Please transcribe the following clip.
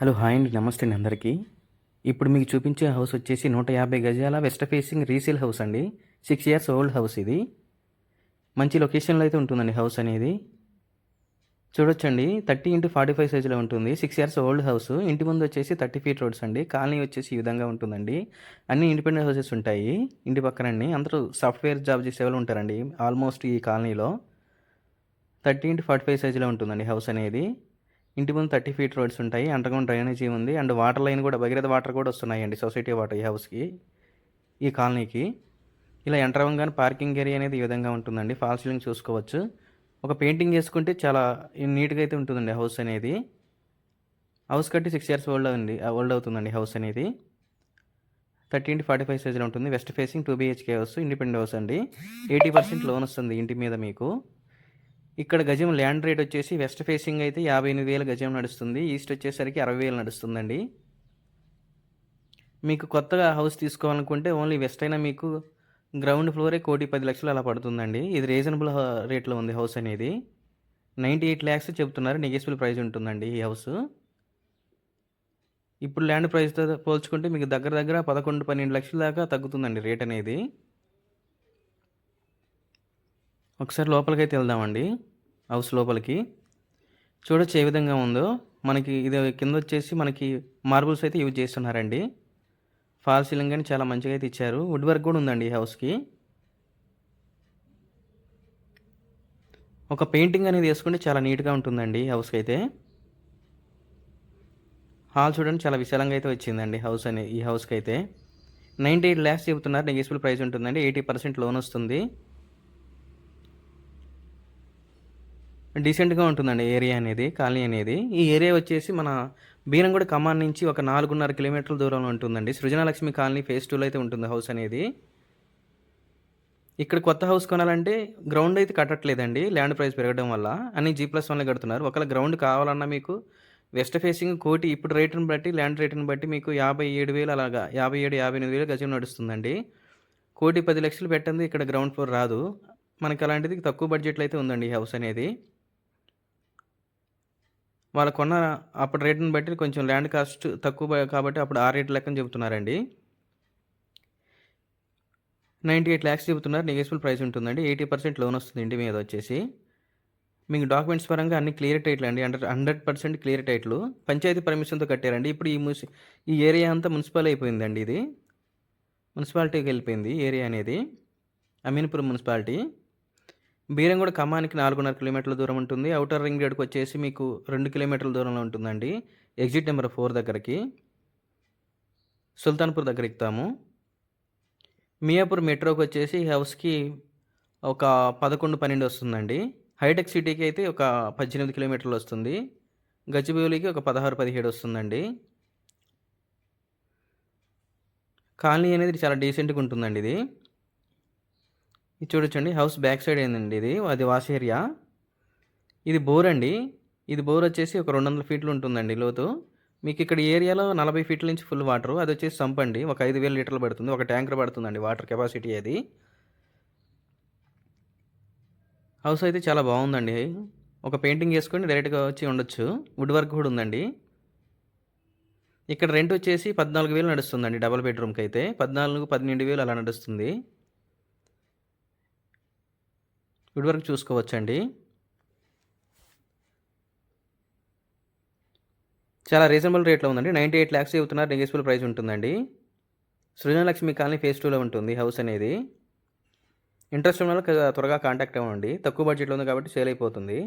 Hello hi అండి. నమస్తే అండి అందరికీ. ఇప్పుడు మీకు చూపించే హౌస్ వచ్చేసి నూట యాభై గజాల వెస్ట్ ఫేసింగ్ రీసేల్ హౌస్ అండి. సిక్స్ ఇయర్స్ ఓల్డ్ హౌస్ ఇది. మంచి లొకేషన్లో అయితే ఉంటుందండి హౌస్ అనేది. చూడొచ్చండి థర్టీ ఇంటూ ఫార్టీ ఫైవ్ సైజులో ఉంటుంది. సిక్స్ ఇయర్స్ ఓల్డ్ హౌస్ ఇంటి ముందు వచ్చేసి థర్టీ ఫీట్ రోడ్స్ అండి. కాలనీ వచ్చేసి ఈ విధంగా ఉంటుందండి. అన్ని ఇండిపెండెంట్ హౌసెస్ ఉంటాయి. ఇంటి పక్కనండి. అందరూ సాఫ్ట్వేర్ జాబ్ చేసే వాళ్ళు ఉంటారండి. ఆల్మోస్ట్ ఈ కాలనీలో. థర్టీ ఇంటూ ఫార్టీ ఫైవ్ సైజులో ఉంటుందండి హౌస్ అనేది. ఇంటి ముందు థర్టీ ఫీట్ రోడ్స్ ఉంటాయి అండర్గ్రౌండ్ డ్రైనేజీ ఉంది అండ్ వాటర్ లైన్ కూడా భగీరథ వాటర్ కూడా వస్తున్నాయండి సొసైటీ వాటర్ ఈ హౌస్కి ఈ కాలనీకి. ఇలా ఎంటర్ అవ్వగానే పార్కింగ్ ఏరియా అనేది ఈ విధంగా ఉంటుందండి ఫాల్ సీలింగ్ చూసుకోవచ్చు. ఒక పెయింటింగ్ చేసుకుంటే చాలా నీట్గా అయితే ఉంటుందండి హౌస్ అనేది. హౌస్ కట్టి సిక్స్ ఇయర్స్ ఓల్డ్ ఉంది ఓల్డ్ అవుతుందండి హౌస్ అనేది. థర్టీ ఇంటి ఫార్టీ ఫైవ్ సైజ్లో ఉంటుంది west facing two BHK house independent house అండి. ఎయిటీ పర్సెంట్ లోన్ వస్తుంది ఇంటి మీద మీకు. ఇక్కడ గజం ల్యాండ్ రేట్ వచ్చేసి వెస్ట్ ఫేసింగ్ అయితే యాభై ఎనిమిది వేల గజం నడుస్తుంది. ఈస్ట్ వచ్చేసరికి అరవై వేలు నడుస్తుందండి. మీకు కొత్తగా హౌస్ తీసుకోవాలనుకుంటే ఓన్లీ వెస్ట్ అయినా మీకు గ్రౌండ్ ఫ్లోరే కోటి పది లక్షలు అలా పడుతుందండి. ఇది రీజనబుల్ రేట్లో ఉంది హౌస్ అనేది. నైంటీ ఎయిట్ ల్యాక్స్ చెప్తున్నారు. నెగెసిబుల్ ప్రైస్ ఉంటుందండి ఈ హౌస్. ఇప్పుడు ల్యాండ్ ప్రైస్తో పోల్చుకుంటే మీకు దగ్గర దగ్గర పదకొండు పన్నెండు లక్షల దాకా తగ్గుతుందండి రేట్ అనేది. ఒకసారి లోపలికి అయితే వెళ్దామండి. హౌస్ లోపలికి. చూడొచ్చు ఏ విధంగా ఉందో. మనకి ఇది కింద వచ్చేసి మనకి మార్బుల్స్ అయితే యూజ్ చేస్తున్నారండి. ఫాల్ సీలింగ్ కానీ చాలా మంచిగా అయితే ఇచ్చారు. వుడ్ వర్క్ కూడా ఉందండి ఈ హౌస్కి. ఒక పెయింటింగ్ అనేది వేసుకుంటే చాలా నీట్గా ఉంటుందండి ఈ హౌస్కి అయితే హాల్ చూడండి చాలా విశాలంగా అయితే వచ్చిందండి హౌస్ అనే ఈ హౌస్కి అయితే నైంటీ ఎయిట్ ల్యాక్స్ చెబుతున్నారు. నెగెసిబుల్ ప్రైస్ ఉంటుందండి. ఎయిటీ పర్సెంట్ లోన్ వస్తుంది. డీసెంట్గా ఉంటుందండి ఏరియా అనేది కాలనీ అనేది. ఈ ఏరియా వచ్చేసి మన బీరంగూడ కమాన్ నుంచి ఒక నాలుగున్నర కిలోమీటర్ల దూరంలో ఉంటుందండి. సృజనలక్ష్మి కాలనీ ఫేస్ టూలో అయితే ఉంటుంది హౌస్ అనేది. ఇక్కడ కొత్త హౌస్ కొనాలంటే గ్రౌండ్ అయితే కట్టట్లేదండి ల్యాండ్ ప్రైస్ పెరగడం వల్ల. అన్ని జీ ప్లస్ వన్లో కడుతున్నారు. ఒకవేళ గ్రౌండ్ కావాలన్నా మీకు వెస్ట్ ఫేసింగ్ కోటి ఇప్పుడు రేటును బట్టి ల్యాండ్ రేటుని బట్టి మీకు యాభై ఏడు వేలు అలాగా యాభై ఏడు యాభై ఎనిమిది వేలు గజం నడుస్తుందండి. కోటి పది లక్షలు పెట్టండి ఇక్కడ గ్రౌండ్ ఫ్లోర్ రాదు. మనకి అలాంటిది తక్కువ బడ్జెట్లో అయితే ఉందండి ఈ హౌస్ అనేది. వాళ్ళు కొన్న అప్పుడు రేట్ని బట్టి కొంచెం ల్యాండ్ కాస్ట్ తక్కువ కాబట్టి అప్పుడు ఆ రేట్ లెక్కన చెబుతున్నారండి. నైంటీ ఎయిట్ ల్యాక్స్ చెబుతున్నారు. నెగోషియబుల్ ప్రైస్ ఉంటుందండి. ఎయిటీ పర్సెంట్ లోన్ వస్తుంది ఇంటి మీద వచ్చేసి మీకు డాక్యుమెంట్స్ పరంగా అన్ని క్లియర్ టైట్లు అండి. హండ్రెడ్ హండ్రెడ్ పర్సెంట్ క్లియర్ టైట్లు. పంచాయతీ పర్మిషన్తో కట్టారండి. ఇప్పుడు ఈ ముసి ఈ ఏరియా అంతా మున్సిపల్ అయిపోయిందండి ఇది. మున్సిపాలిటీకి వెళ్ళిపోయింది ఏరియా అనేది. అమీన్పురం మున్సిపాలిటీ. బీరంగూడ ఖమ్మానికి నాలుగున్నర కిలోమీటర్ల దూరం ఉంటుంది. అవుటర్ రింగ్ రోడ్కి వచ్చేసి మీకు రెండు కిలోమీటర్ల దూరంలో ఉంటుందండి. ఎగ్జిట్ నెంబర్ ఫోర్ దగ్గరకి. సుల్తాన్పూర్ దగ్గర ఎక్కుతాము. మియాపూర్ మెట్రోకి వచ్చేసి హౌస్కి ఒక పదకొండు పన్నెండు వస్తుందండి. హైటెక్ సిటీకి అయితే ఒక పద్దెనిమిది కిలోమీటర్లు వస్తుంది. గచ్చిబౌలికి ఒక పదహారు పదిహేడు వస్తుందండి. కాలనీ అనేది చాలా డీసెంట్గా ఉంటుందండి ఇది. ఇది చూడొచ్చండి. హౌస్ బ్యాక్ సైడ్ ఏందండి ఇది. అది వాష్ ఏరియా. ఇది బోర్ అండి. ఇది బోర్ వచ్చేసి ఒక రెండు వందల ఫీట్లు ఉంటుందండి లోతు. మీకు ఇక్కడ ఏరియాలో నలభై ఫీట్ల నుంచి ఫుల్ వాటర్. అది వచ్చేసి సంప్ అండి. ఒక ఐదు వేల లీటర్లు పడుతుంది. ఒక ట్యాంకర్ పడుతుందండి వాటర్ కెపాసిటీ అది. హౌస్ అయితే చాలా బాగుందండి. ఒక పెయింటింగ్ చేసుకొని డైరెక్ట్గా వచ్చి ఉండొచ్చు. వుడ్ వర్క్ కూడా ఉందండి. ఇక్కడ రెంట్ వచ్చేసి పద్నాలుగు వేలు నడుస్తుందండి డబల్ బెడ్రూమ్కి అయితే పద్నాలుగు పన్నెండు వేలు అలా నడుస్తుంది. ఇప్పటి వరకు చూసుకోవచ్చండి. చాలా రీజనబుల్ రేట్లో ఉందండి. నైంటీ ఎయిట్ ల్యాక్స్ చెబుతున్నారు. నెగెసిబుల్ ప్రైస్ ఉంటుందండి. సృజనలక్ష్మి కాలనీ ఫేస్ టూలో ఉంటుంది హౌస్ అనేది. ఇంట్రెస్ట్ ఉన్న వాళ్ళకి త్వరగా కాంటాక్ట్ అవ్వండి. తక్కువ బడ్జెట్లో ఉంది కాబట్టి సేల్ అయిపోతుంది.